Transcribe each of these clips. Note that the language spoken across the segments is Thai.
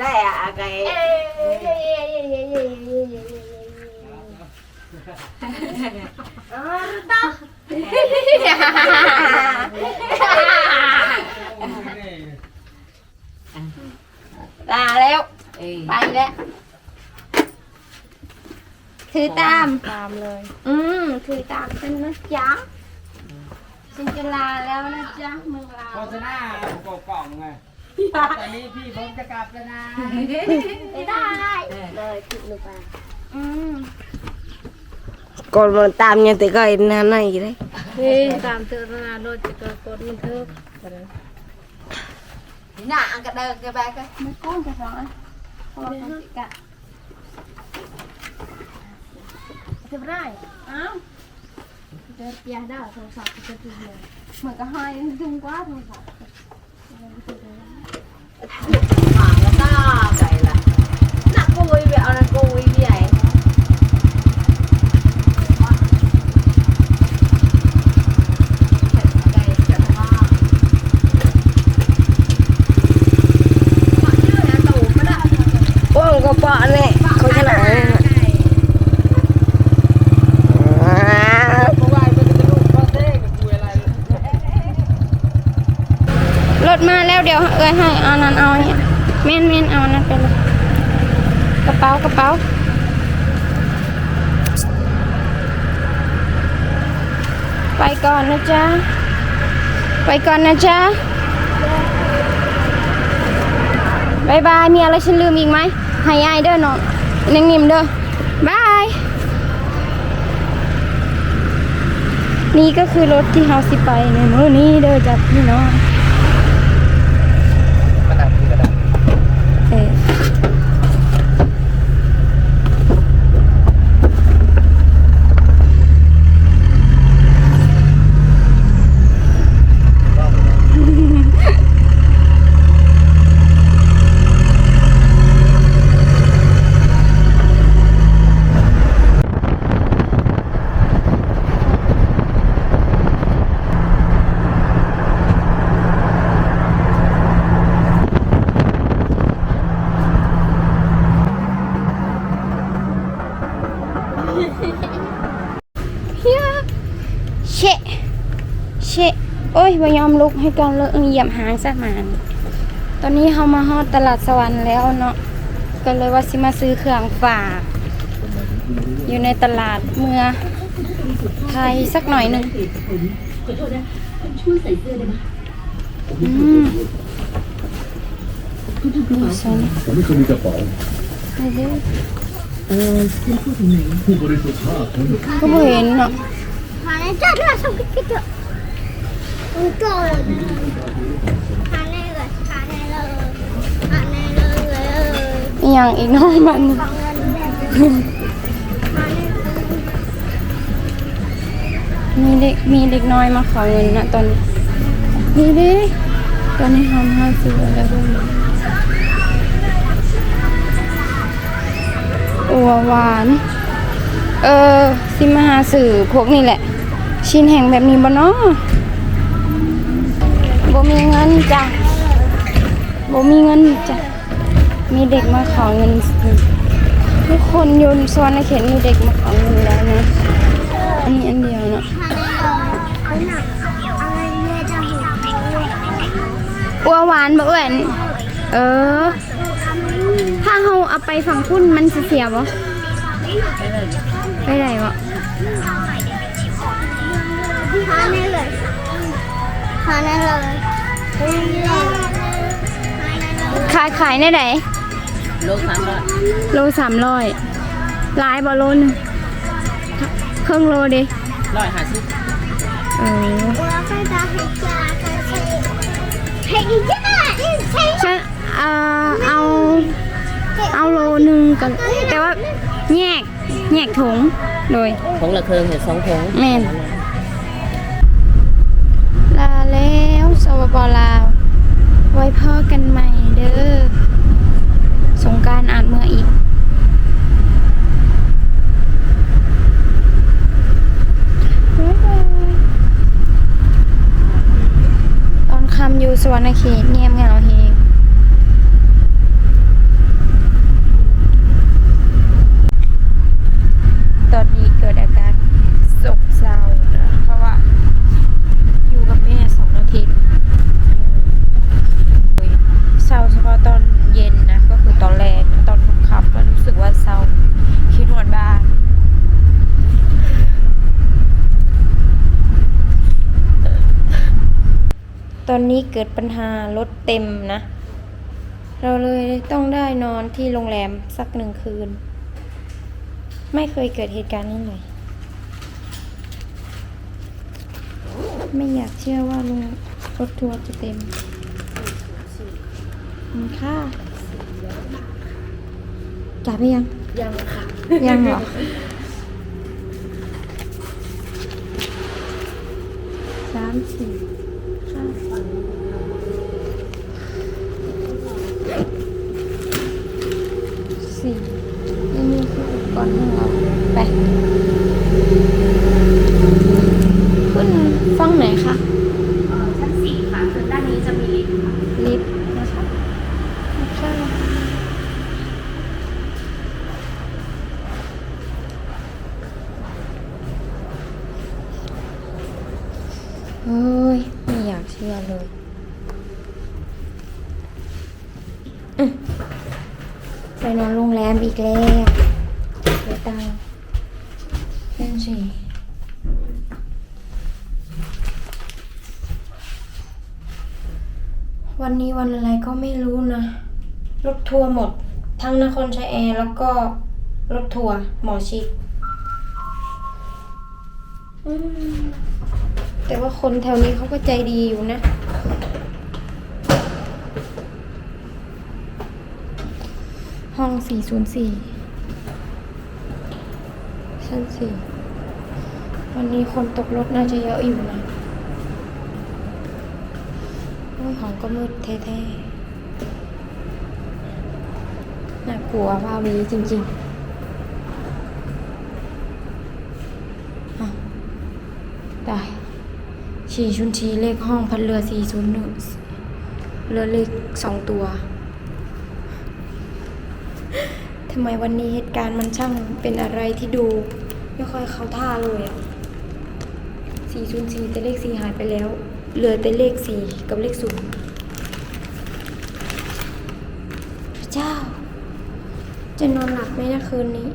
ได้อะไก่ตาแล้ว ไปแล้ว ถือตาม ตามเลย อืม ถือตามฉันนะจ๊ะ ฉันจะลาแล้วนะจ๊ะเมืองลาวโฆษณาโกกล่องไงตอนนี้พี่ผมจะกลับแล้วนะไม่ได้เลยติดลงไปอืมกดมันตามยังแต่ก็เห็นหน้าในอยู่เลยเฮ้ยตามเตือนนาโดนจะกระกดมันเถอะนี่น่ะอันกระเดิกกระแบกก็ไม่ก้นจะสองอันเพราะว่าเขาติดกะจะไม่ได้อ้าว จะเปียได้โทรศัพท์จะติดเลยเหมือนกับหายดึงกว่าโทรศัพท์หมาแล้วก็ไปละหนักกุยไปเอาหนักกุยใหญ่ โอ้ก็ปะเนี่ยเขาขนาดนั้นน่ะอ่า เพราะว่ามันจะเป็นลูกพ่อเต้กับคุยอะไร รถมาแล้วเดี๋ยวเอ้ยให้เอานั้นเอาเนี่ยเม่นเม่นเอานั้นไปเลยกระเป๋ากระเป๋าไปก่อนนะจ๊ะ ไปก่อนนะจ๊ะบายบาย มีอะไรฉันลืมอีกไหมให้ยายเด้อน้องนังนิ่มเด้อบาย นี่ก็คือรถที่เฮาสิไปในมื้อนี้เด้อจ้ะพี่น้อง กระดาษคือกระดาษ เออเฮียเชะเชะ โอ้ยว่ายอมลุกให้ก่อนเลยเหยียบหางซะหมานตอนนี้เขามาฮอดตลาดสวรรค์แล้วเนาะก็เลยว่าสิมาซื้อเครื่องฝาก อยู่ในตลาดเมืองไทยสักหน่อยหนึ่งอืมนี่ฉันผมไม่เคยมีกระเป๋านี่เด้อผู้บริสุทธิ์ห้าคนก็บ่เห็นเนาะ Hãy cho nó xong cái cái được. Ôi trời. Hà này rồi, hà này rồi. Hà này rồi người ơi. อหย่างอีกน้อยมัน Con lên đây. Hà này rồi. มีเด็กมีเด็กน้อยมาขอเงินนะตอนนี้นี่ด้ตอนนี้ทำห้าซื้อแล้วด้วยอัวหวาน เออสิมาหาสื่อพวกนี้แหละ ชิ้นแห่งแบบนี้บ่เนาะ บ่มีเงินจ้ะบ่มีเงินจ้ะ มีเด็กมาขอเงิน ทุกคนโยนซอนในเขตมีเด็กมาขอเงินแล้วนะ อันนี้อันเดียวเนาะอัวหวานบ่เอ่นเออ ถ้าเราเอาไปฝั่งพุ่นมันเสียบ่ไปไหนบ่ Hà này rồi. Hà này rồi. Hà này rồi. ขายขายในไหนโลสามร้อยโลสามร้อยหลายบ่โลนึงครึ่งโลดิร้อยห้าสิบเออ Ủa cái ta hay cha cái xe. Hay đi chứ à, đi xe. ฉันเอ่อเอาเอาโลนึงกันแต่ว่าแยกแยกถุงโดยผงละเครื่องเห็นสองผงแม่น ปลาว ไว้พ่อกันใหม่เด้อ สงการอาจเมื่ออีกบ๊ายบายสวรรณเขตเงียบเหงาเฮงตอนนี้เกิดอาการโศกเศร้านะเพราะว่า อยู่กับแม่สองอาทิตย์อืมเศร้าเฉพาะตอนเย็นนะ ก็คือตอนแรกตอนค่ำๆก็รู้สึกว่าเศร้าคิดหวนบ้าน ตอนนี้ เกิดปัญหารถเต็มนะ เราเลยต้องได้นอนที่โรงแรมสักหนึ่งคืน ไม่เคยเกิดเหตุการณ์นี้เลย ไม่อยากเชื่อว่าลุงรถทัวร์จะเต็มอืมค่ะจ่ายไปยัง ยังค่ะ ยังเหรอสามสี่ห้าสี่นี่นี่คืออุปกรณ์ของเรา ไป ขึ้นฟังไหนคะชั้นสี่ค่ะคือด้านนี้จะมีลิฟต์ค่ะ ลิฟต์นะคะใช่เฮ้ย ไม่อยากเชื่อเลยอืมไปนอนโรงแรมอีกแล้ว เสียตังค์นั่นสิวันนี้วันอะไรก็ไม่รู้นะ รถทัวร์หมด ทั้งนครชัยแอร์แล้วก็รถทัวร์หมอชิดแต่ว่าคนแถวนี้เขาก็ใจดีอยู่นะห้อง 404 ชั้น4วันนี้คนตกรถน่าจะเยอะอยู่นะโอ้ยห้องก็มืดแท้ๆ น่ากลัวว่าวีจริงๆอ้าวตายฉี่ชุนชีเลขห้องพันเรือสี่ศูนย์หนึ่งเรือเลขสองตัว ทำไมวันนี้เหตุการณ์มันช่างเป็นอะไรที่ดู ไม่ค่อยเข้าท่าเลยอะสี่ศูนย์สี่แต่เลขสี่หายไปแล้ว เหลือแต่เลขสี่กับเลขศูนย์พระเจ้า จะนอนหลับไหมนะคืนนี้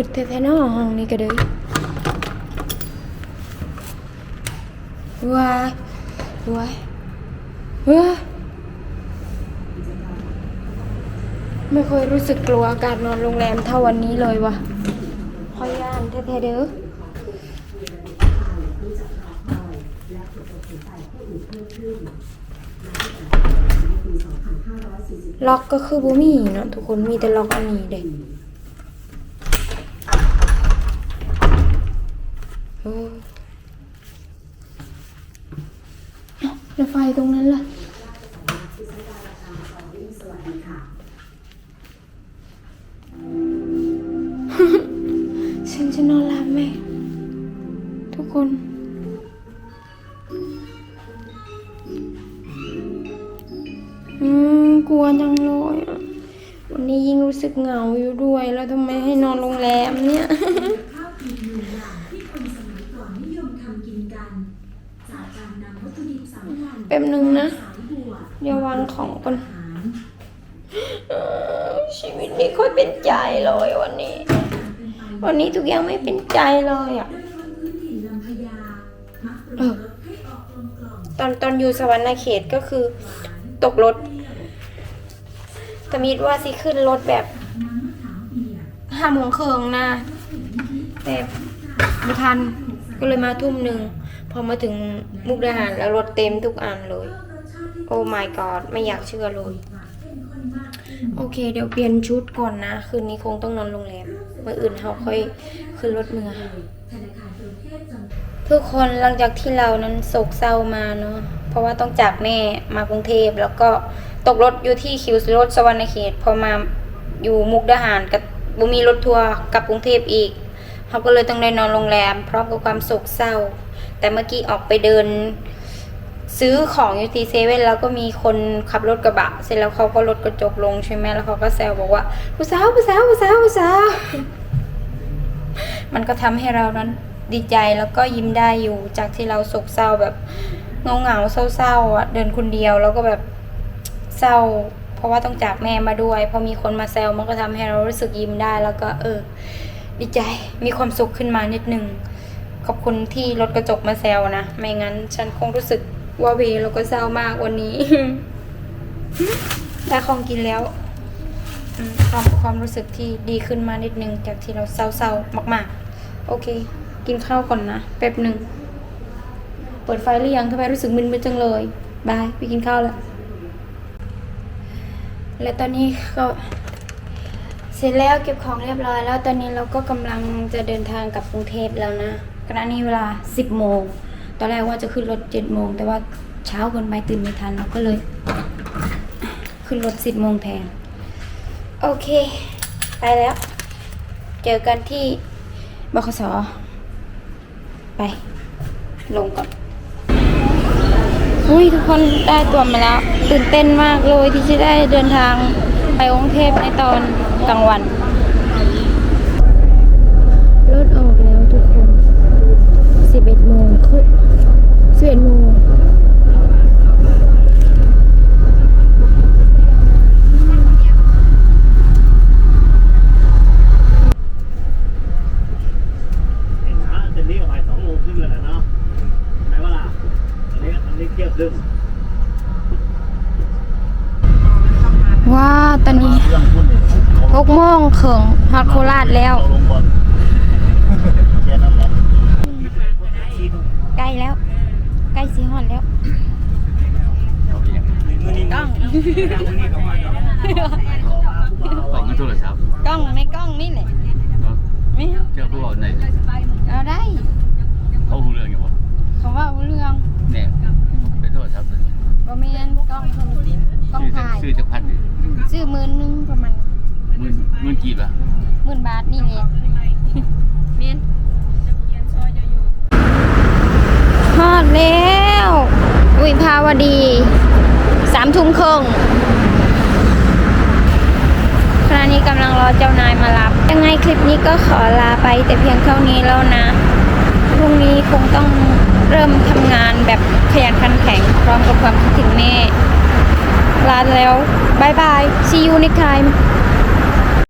มืดแท้ๆเนาะห้องนี้ก็เลยว้าว้ายว้าไม่เคยรู้สึกกลัวอากาศนอนโรงแรมเท่าวันนี้เลยวะพอยานแท้ๆเด้อล็อกก็คือบ่มีเนาะทุกคนมีแต่ล็อกอันนี้เด็ก แล้วไฟตรงนั้นล่ะฉันจะนอนหลับไหมทุกคน อืม กลัวจังเลยอะ วันนี้ยิ่งรู้สึกเหงาอยู่ด้วย แล้วทำไมให้นอนโรงแรมเนี่ย ป๊บนึงนะเดี๋ยววางของก่อนชีวิตไม่ค่อยเป็นใจเลยวันนี้ วันนี้ทุกอย่างไม่เป็นใจเลยอะตอนตอนอยู่สวรรณเขตก็คือ ตกรถตมิดว่าสิขึ้นรถแบบห้าโมงครึ่งนะแต่ไม่ทันก็เลยมาทุ่มหนึ่ง อมาถึงมุกดาหารแล้วรถเต็มทุกอันเลย โอ้ my god ไม่อยากเชื่อเลย โอเค เดี๋ยวเปลี่ยนชุดก่อนนะ คืนนี้คงต้องนอนโรงแรมเมื่ออื่นเราค่อยขึ้นรถเมือทุกคนหลังจากที่เรานั้นโศกเศร้ามาเนาะเพราะว่าต้องจากแม่มากรุงเทพแล้วก็ตกรถอยู่ที่คิวรถสวรรณเขตพอมาอยู่มุกดาหารกับบุมีรถทัวร์กลับกรุงเทพอีกเขาก็เลยต้องได้นอนโรงแรมพร้อมกับความโศกเศร้า แต่เมื่อกี้ออกไปเดิน ซื้อของอยู่ที่เซเว่นแล้วก็มีคนขับรถกระบะ เสร็จแล้วเขาก็ลดกระจกลงใช่ไหมแล้วเขาก็แซวบอกว่าผู้สาวผู้สาวผู้สาวผู้สาวมันก็ทำให้เรานั้นดีใจแล้วก็ยิ้มได้อยู่จากที่เราโศกเศร้าแบบเงาเงาเศร้าๆอะเดินคนเดียวแล้วก็แบบเศร้า เพราะว่าต้องจากแม่มาด้วย พอมีคนมาแซวมันก็ทำให้เรารู้สึกยิ้มได้ แล้วก็เออ ดีใจมีความสุขขึ้นมานิดนึง ขอบคุณที่รถกระจกมาแซวนะ ไม่งั้นฉันคงรู้สึกว่าเวแล้วก็เศร้ามากวันนี้ ได้ของกินแล้วความความรู้สึกที่ดีขึ้นมานิดนึง จากที่เราเศร้าๆมาก ๆ โอเค กินข้าวก่อนนะแป๊บหนึ่ง เปิดไฟหรือยังทำไมรู้สึกมึนๆจังเลยบายไปกินข้าวแล้วและตอนนี้ก็เสร็จแล้วเก็บของเรียบร้อย แล้วตอนนี้เราก็กำลังจะเดินทางกลับกรุงเทพแล้วนะ ขณะนี้เวลา 10 โมง ตอนแรกว่าจะขึ้นรถ 7 โมง แต่ว่าเช้าเกินไปตื่นไม่ทันเราก็เลย ขึ้นรถ 10 โมงแทน โอเค ไปแล้ว เจอกันที่บขสไป ลงก่อนอุ้ยทุกคนได้ตัวมาแล้ว ตื่นเต้นมากเลยที่จะได้เดินทางไปกรุงเทพในตอนกลางวัน รถออกแล้วทุกคน 11โมงคือ11โมง เจนนี่กับบ่ายส องโมงครึ่งแล้วนะเนาะไหนว่าล่ะอันนี้อันนี้เที่ยงครึ่งว้าตอนนี้6โมงเขิงฮอดโคราชแล้ว เราลงบอลแค่นั้นแหละ ใกล้แล้ว ใกล้สีฮอดแล้วก ล้องกล่องเงินโทรศัพท์กล้องในกล้องนี่แหละเนาะไม่เอาเจ้าผู้เอาไหนเอาได้ เขาหูเรื่องอยู่บ่เขาว่าเรื่องเนี่ยเป็นโทรศัพท์เลยบ่แม่นกล้องโทรศัพท์กล้องซื้อจักถ่ายซื้อจักพันนี่ซื้อหมื่นหนึงประมาณหมื่นหมื่นกีบอะหมื่นบาทนี่แหละเมียนฮอดแล้ววิภาวดีสามทุ่มครึ่งขณะนี้กำลังรอเจ้านายมารับ ยังไงคลิปนี้ก็ขอลาไปแต่เพียงเท่านี้แล้วนะ พรุ่งนี้คงต้องเริ่มทำงานแบบขยันขันแข็งพร้อมกับความคิดถึงแม่ ลาแล้วบายบาย see you next time